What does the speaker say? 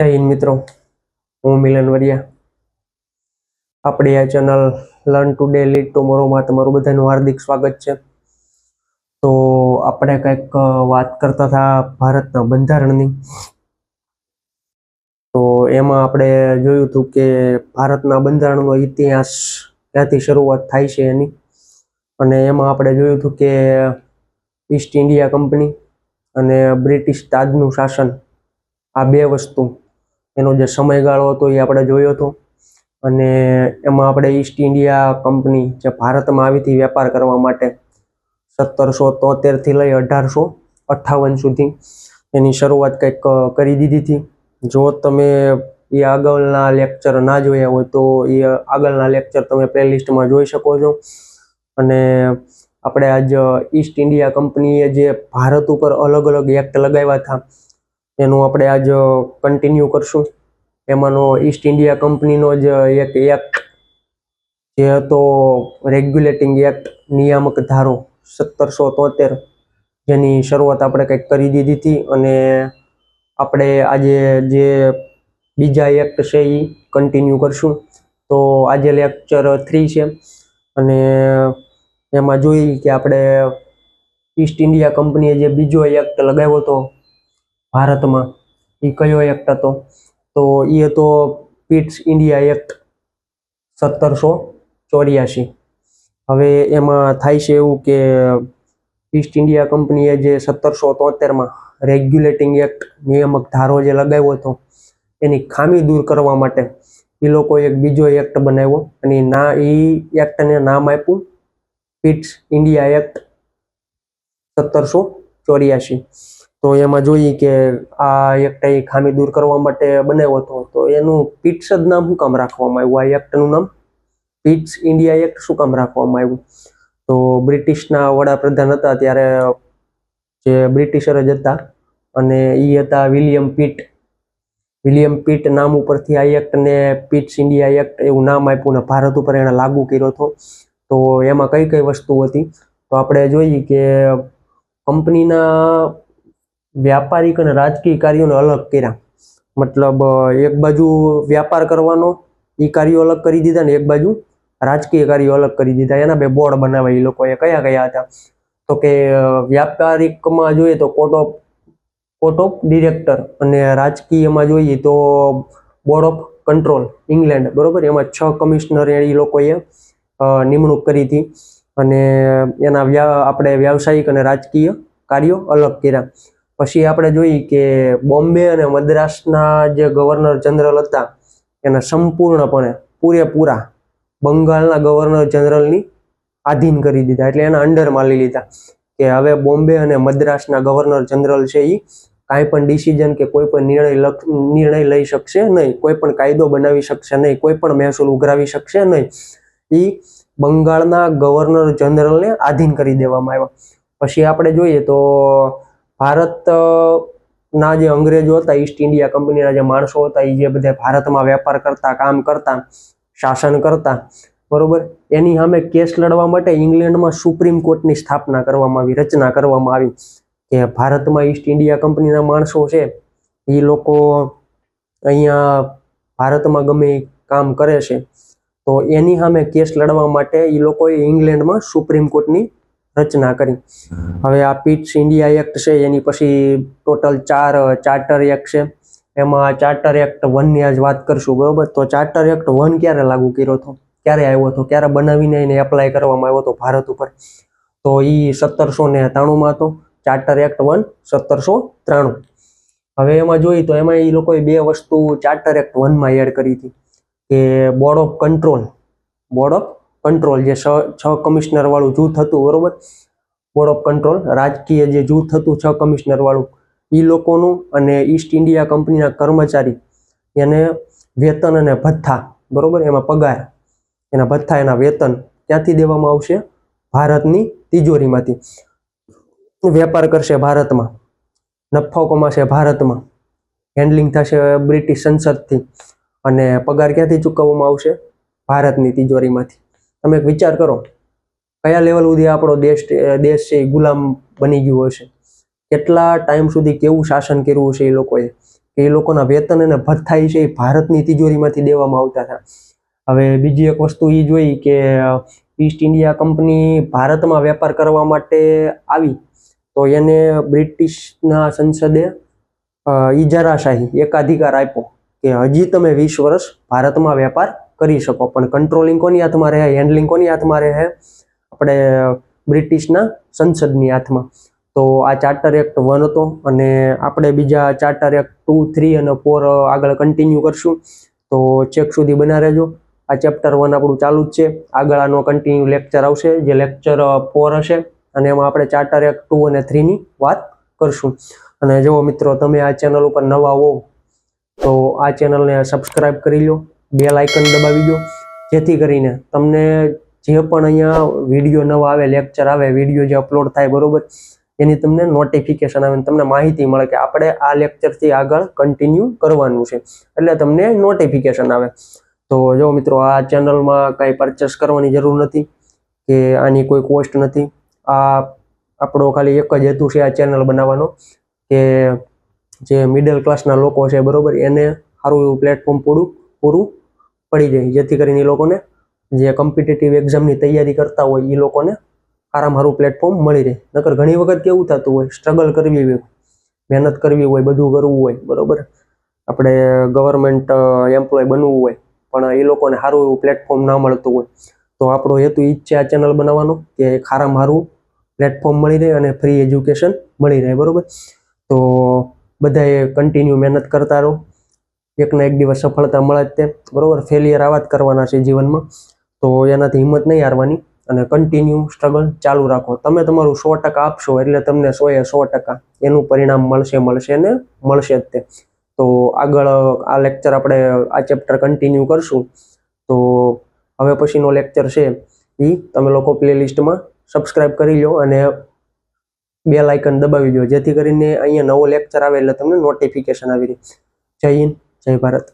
જય મિત્રો. હું મિલન વરિયા આપણી આ ચેનલ લર્ન ટુડે, લીડ ટુમોરોમાં તમારું બધાનું હાર્દિક સ્વાગત છે. તો આપણે કંઈક વાત કરતા હતા ભારતના બંધારણની. તો એમાં આપણે જોયું હતું કે ભારતના બંધારણનો ઇતિહાસ ક્યાંથી શરૂઆત થાય છે એની. અને એમાં આપણે જોયું હતું કે ઈસ્ટ ઇન્ડિયા કંપની અને બ્રિટિશ તાજનું શાસન, આ બે વસ્તુ. એનો જે સમયગાળો હતો એ આપણે જોયો હતો. અને એમાં આપણે ઈસ્ટ ઇન્ડિયા કંપની જે ભારતમાં આવી હતી વેપાર કરવા માટે સત્તરસો તોતેરથી લઈ અઢારસો અઠ્ઠાવન સુધી એની શરૂઆત કંઈક કરી દીધી હતી. જો તમે એ આગળના લેક્ચર ના જોયા હોય તો એ આગળના લેક્ચર તમે પ્લેલિસ્ટમાં જોઈ શકો છો. અને આપણે આજ ઈસ્ટ ઇન્ડિયા કંપનીએ જે ભારત ઉપર અલગ અલગ એક્ટ લગાવ્યા હતા એનું આપણે આજ કન્ટિન્યુ કરશું. એમાંનો ઈસ્ટ ઇન્ડિયા કંપનીનો જ એક એક્ટ જે હતો રેગ્યુલેટિંગ એક્ટ નિયામક ધારો સત્તરસો તોતેર, જેની શરૂઆત આપણે કંઈક કરી દીધી હતી અને આપણે આજે જે બીજા એક્ટ છે એ કન્ટિન્યુ કરશું. તો આજે લેક્ચર થ્રી છે અને એમાં જોઈ કે આપણે ઈસ્ટ ઇન્ડિયા કંપનીએ જે બીજો એક્ટ લગાવ્યો હતો ભારતમાં એ કયો એક્ટ હતો? તો એ હતો પીટ્સ ઇન્ડિયા એક્ટ સત્તરસો ચોર્યાસી હવે એમાં થાય છે એવું કે ઈસ્ટ ઇન્ડિયા કંપનીએ જે સત્તરસો તોતેરમાં રેગ્યુલેટિંગ એક્ટ નિયામક ધારો જે લગાવ્યો હતો, એની ખામી દૂર કરવા માટે એ લોકો એક બીજો એક્ટ બનાવ્યો અને ના એ એક્ટને નામ આપ્યું પીટ્સ ઇન્ડિયા એક્ટ સત્તરસો ચોર્યાસી તો એમાં જોઈએ કે આ એકટાઈ ખામી દૂર કરવા માટે બનાવ્યો હતો. તો એનું પિટ્સ જ નામ શું કામ રાખવામાં આવ્યું? આ એક્ટનું નામ? પિટ્સ ઇન્ડિયા એક્ટ શું કામ રાખવામાં આવ્યું? તો બ્રિટિશના વડાપ્રધાન હતા ત્યારે જે બ્રિટિશર જ હતા અને એ હતા વિલિયમ પીટ. વિલિયમ પીટ નામ ઉપરથી આ એક્ટને પીટ્સ ઇન્ડિયા એક્ટ એવું નામ આપ્યું ને ભારત ઉપર એણે લાગુ કર્યો હતો. તો એમાં કઈ કઈ વસ્તુ હતી? તો આપણે જોઈએ કે કંપનીના વ્યાપારિક અને રાજકીય કાર્યોને અલગ કર્યા. મતલબ એક બાજુ વ્યાપાર કરવાનો એ કાર્યો અલગ કરી દીધા ને એક બાજુ રાજકીય કાર્યો અલગ કરી દીધા. એના બે બોર્ડ બનાવ્યા એ લોકોએ. કયા કયા હતા? તો કે વ્યાપારિકમાં જોઈએ તો court of court of director અને રાજકીયમાં જોઈએ તો બોર્ડ ઓફ કંટ્રોલ ઇંગ્લેન્ડ. બરોબર? એમાં છ કમિશનર એ લોકોએ નિમણૂક કરી હતી અને એના વ્યા, આપણે વ્યાવસાયિક અને રાજકીય કાર્યો અલગ કર્યા. પછી આપણે જોઈએ કે બોમ્બે અને મદ્રાસના જે ગવર્નર જનરલ હતા, એના સંપૂર્ણપણે પૂરેપૂરા બંગાળના ગવર્નર જનરલની આધીન કરી દીધા, એટલે એના અંડરમાં લઈ લીધા. કે હવે બોમ્બે અને મદ્રાસના ગવર્નર જનરલ છે એ કાંઈ પણ ડિસિઝન કે કોઈ પણ નિર્ણય નિર્ણય લઈ શકશે નહીં, કોઈ પણ કાયદો બનાવી શકશે નહીં, કોઈ પણ મહેસૂલ ઉઘરાવી શકશે નહીં એ બંગાળના ગવર્નર જનરલને આધીન કરી દેવામાં આવ્યા. પછી આપણે જોઈએ તો ભારત ના જે અંગ્રેજો હતા ઈસ્ટ ઇન્ડિયા કંપનીના જે માણસો હતા એ જે બધા ભારતમાં વેપાર કરતા, કામ કરતા, શાસન કરતા, બરોબર? એની સામે કેસ લડવા માટે ઇંગ્લેન્ડમાં સુપ્રીમ કોર્ટની સ્થાપના કરવામાં આવી, રચના કરવામાં આવી કે ભારતમાં ઈસ્ટ ઇન્ડિયા કંપનીના માણસો છે એ લોકો અહીંયા ભારતમાં ગમે કામ કરે છે. તો એની સામે કેસ લડવા માટે એ લોકોએ ઇંગ્લેન્ડમાં સુપ્રીમ કોર્ટની રચના કરી. હવે આ પીટ્સ ઇન્ડિયા એક્ટ છે, એની પછી ટોટલ ચાર, ચાર્ટર એક્ટ છે. એમાં ચાર્ટર એક્ટ વનની આજ વાત કરશું, બરોબર? તો ચાર્ટર એક્ટ વન ક્યારે લાગુ કર્યો હતો? ક્યારે આવ્યો હતો? ક્યારે બનાવીને એને એપ્લાય કરવામાં આવ્યો હતો ભારત ઉપર? તો એ સત્તરસો ને ત્રાણુંમાં હતો. ચાર્ટર એક્ટ વન સત્તરસો ત્રાણું. હવે એમાં જોઈએ તો એમાં એ લોકોએ બે વસ્તુ ચાર્ટર એક્ટ વનમાં એડ કરી હતી, કે board of control, board of control જે છ છ કમિશનર વાળું જૂથ હતું, બરોબર? બોર્ડ ઓફ કંટ્રોલ રાજકીય જે જૂથ હતું, છ કમિશનર વાળું. એ લોકોનું અને ઈસ્ટ ઇન્ડિયા કંપનીના કર્મચારી, એને વેતન અને ભથ્થા, બરોબર? એમાં પગાર, એના ભથ્થા, એના વેતન ક્યાંથી દેવામાં આવશે? ભારતની તિજોરીમાંથી. વેપાર કરશે ભારતમાં. નફો કમાશે ભારતમાં. હેન્ડલિંગ થશે બ્રિટિશ સંસદથી. અને પગાર ક્યાંથી ચૂકવવામાં આવશે? ભારતની તિજોરીમાંથી. તમે વિચાર કરો, કયા લેવલ સુધી આપણો દેશ દેશ છે એ ગુલામ બની ગયો હશે? કેટલા ટાઈમ સુધી કેવું શાસન કર્યું હશે એ લોકોએ? કે એ લોકોના વેતન અને ભથ્થાઈ છે એ ભારતની તિજોરીમાંથી દેવામાં આવતા હતા. હવે બીજી એક વસ્તુ એ જોઈ કે ઈસ્ટ ઇન્ડિયા કંપની ભારતમાં વેપાર કરવા માટે આવી. તો એને બ્રિટિશના સંસદે ઇજારાશાહી એકાધિકાર આપ્યો કે હજી તમે વીસ વર્ષ ભારતમાં વેપાર કરી શકો. પણ કંટ્રોલિંગ કોની હાથમાં રહે હેન્ડલિંગ કોની હાથમાં રહે આપણે બ્રિટિશના સંસદની હાથમાં. તો આ ચાર્ટર એક્ટ વન હતો અને આપણે બીજા ચાર્ટર એક્ટ ટુ થ્રી અને ફોર આગળ કન્ટિન્યુ કરશું. તો ચેક સુધી બના રહેજો. આ ચેપ્ટર વન આપણું ચાલુ જ છે. આગળ આનો કન્ટિન્યુ લેક્ચર આવશે, જે લેક્ચર ફોર હશે. અને એમાં આપણે ચાર્ટર એક્ટ ટુ અને થ્રીની વાત કરશું. અને જો મિત્રો, તમે આ ચેનલ ઉપર નવા હો, તો આ ચેનલને સબસ્ક્રાઈબ કરી લો. બેલ આઇકન દબાવી દો. જેથી કરીને તમને જે પણ અહીંયા વીડિયો નવા આવે લેક્ચર આવે વીડિયો જે અપલોડ થાય બરોબર, એની તમને નોટિફિકેશન આવે તમને માહિતી મળે કે આપણે આ લેક્ચરથી આગળ કન્ટિન્યુ કરવાનું છે. એટલે તમને નોટિફિકેશન આવે. તો જો મિત્રો, આ ચેનલમાં કાંઈ પરચેસ કરવાની જરૂર નથી, કે આની કોઈ કોસ્ટ નથી. આ આપણો ખાલી એક જ હેતુ છે આ ચેનલ બનાવવાનો, કે જે મિડલ ક્લાસના લોકો છે બરોબર, એને સારું એવું પ્લેટફોર્મ પૂરું પૂરું પડી જાય. જેથી કરીને એ લોકોને જે કોમ્પિટેટિવ એક્ઝામની તૈયારી કરતા હોય એ લોકોને સારામાં સારું પ્લેટફોર્મ મળી રહે. નકર ઘણી વખત કેવું થતું હોય સ્ટ્રગલ કરવી હોય, મહેનત કરવી હોય, બધું કરવું હોય, બરોબર? આપણે ગવર્મેન્ટ એમ્પ્લોય બનવું હોય, પણ એ લોકોને સારું એવું પ્લેટફોર્મ ના મળતું હોય. તો આપણો હેતુ ઈ છે આ ચેનલ બનાવવાનો, કે સારામાં સારું પ્લેટફોર્મ મળી રહે અને ફ્રી એજ્યુકેશન મળી રહે, બરોબર? તો બધાએ કન્ટિન્યુ મહેનત કરતા રહો. એકના એક દિવસ સફળતા મળે જ તે. બરાબર? ફેલિયર આવા જ કરવાના છે જીવનમાં. તો એનાથી હિંમત નહીં હારવાની અને કન્ટિન્યુ સ્ટ્રગલ ચાલુ રાખો. તમે તમારું સો ટકા આપશો એટલે તમને સો એ સો ટકા એનું પરિણામ મળશે મળશે ને મળશે જ તે. તો આગળ આ લેક્ચર આપણે આ ચેપ્ટર કન્ટિન્યુ કરશું. તો હવે પછીનો લેક્ચર છે એ તમે લોકો પ્લેલિસ્ટમાં સબસ્ક્રાઈબ કરી લો અને બેલ આઇકન દબાવી દો જેથી કરીને અહીંયા નવો લેક્ચર આવે એટલે તમને નોટિફિકેશન આવી રહી. જય હિન્દ. જય ભારત